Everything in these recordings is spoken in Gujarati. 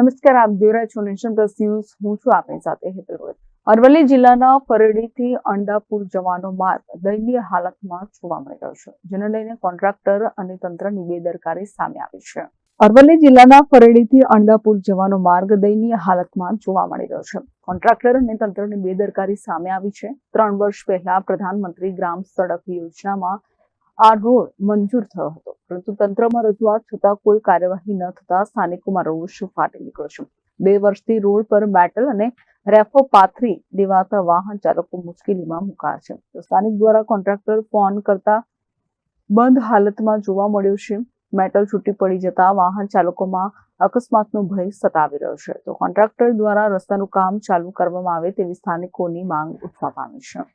નમસ્કાર, આપ જોઈ રહ્યા છો નેશન પ્લસ ન્યૂઝ. હું છું આપની સાથે હેતલ રોય અરવલ્લી જિલ્લાના ફરેડીથી અંડાપુર જવાનો માર્ગ દયનીય હાલતમાં જોવા મળી રહ્યો છે, જેને લઈને કોન્ટ્રાક્ટર અને તંત્રની બેદરકારી સામે આવી છે. અરવલ્લી જિલ્લાના ફરેડીથી અંડાપુર જવાનો માર્ગ દયનીય હાલતમાં જોવા મળી રહ્યો છે. કોન્ટ્રાક્ટર અને તંત્રની બેદરકારી સામે આવી છે. ત્રણ વર્ષ પહેલા પ્રધાનમંત્રી ગ્રામ સડક યોજનામાં આ રોડ મંજૂર થયો હતો. પરંતુ તંત્રમાં રજૂઆત છતાં કોઈ કાર્યવાહી ન થતા સ્થાનિકોમાં રોષ ફાટી નીકળ્યો છે. બે વર્ષથી રોડ પર મેટલ અને રેફો પાથરી દેવાતા વાહન ચાલકો મુશ્કેલીમાં મુકાયા છે. તો સ્થાનિક દ્વારા કોન્ટ્રાક્ટર ફોન કરતા બંધ હાલતમાં જોવા મળ્યું છે. મેટલ છૂટી પડી જતા વાહન ચાલકોમાં અકસ્માતનો ભય સતાવી રહ્યો છે. તો કોન્ટ્રાક્ટર દ્વારા રસ્તાનું કામ ચાલુ કરવામાં આવે તેવી સ્થાનિકોની માંગ ઉઠવા પામી છે.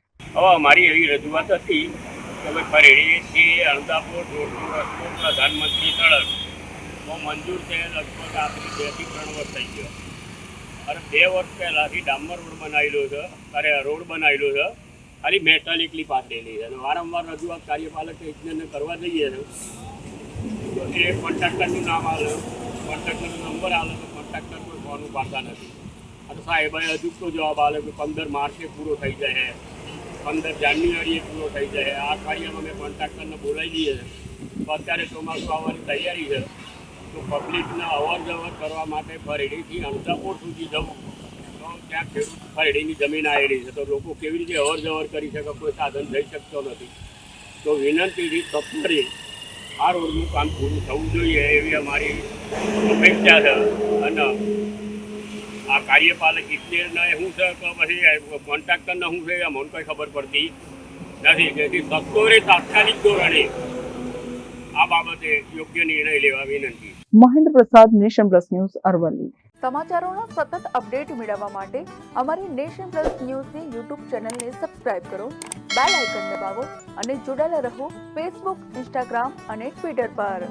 અમારી એવી રજૂઆત હતી કે ભાઈ છીએ અણદાપુર રોડનો રસ્તો પ્રધાનમંત્રી સડક તો મંજૂર છે લગભગ આપણે બેથી ત્રણ વર્ષ થઈ ગયો. અને બે વર્ષ પહેલાંથી ડામર રોડ બનાવેલો છે, અરે, રોડ બનાવેલો છે. ખાલી મેટાલિકલી પાથરેલી છે. અને વારંવાર રજૂઆત કાર્યપાલક ઇજનેરને કરવા જઈએ છે. તો એ કોન્ટ્રાક્ટરનું નામ આવે કોન્ટ્રાક્ટરનો નંબર આવે તો કોન્ટ્રાક્ટર કોઈ ફોન ઉપાડતા નથી. અને સાહેબાએ હજુ તો જવાબ આવે કે પંદર માર્ચે પૂરો થઈ જાય. પંદર જાન્યુઆરીએ પૂરો થઈ જાય. આ અઠવાડિયામાં મેં કોન્ટ્રાક્ટરને બોલાવી દઈએ. તો અત્યારે ચોમાસું આવવાની તૈયારી છે. તો પબ્લિકને અવર જવર કરવા માટે ફરેડીથી અમદાપુર સુધી જવું. તો ત્યાં ખેડૂત ફરેડીની જમીન આવેલી છે. તો લોકો કેવી રીતે અવર જવર કરી શકે? કોઈ સાધન જઈ શકતો નથી. તો વિનંતીથી સત્વરે આ રોડનું કામ પૂરું થવું જોઈએ એવી અમારી અપેક્ષા છે. અને આ કાર્યપાલક ઇજનેરના શું છે તો પછી કોન્ટ્રાક્ટરના શું છે એ અમને કંઈ ખબર પડતી નથી. જેથી સત્વરે તાત્કાલિક ધોરણે આ બાબતે યોગ્ય નિર્ણય લેવા વિનંતી. મહેન્દ્ર પ્રસાદ નેશન પ્લસ ન્યૂઝ અરવલ્લી. સમાચારોના સતત અપડેટ મેળવવા માટે અમારી નેશન પ્લસ ન્યૂઝની યુટ્યુબ ચેનલને સબસ્ક્રાઇબ કરો બેલ આઇકન દબાવો અને જોડાયેલા રહો ફેસબુક ઇન્સ્ટાગ્રામ અને ટ્વિટર પર.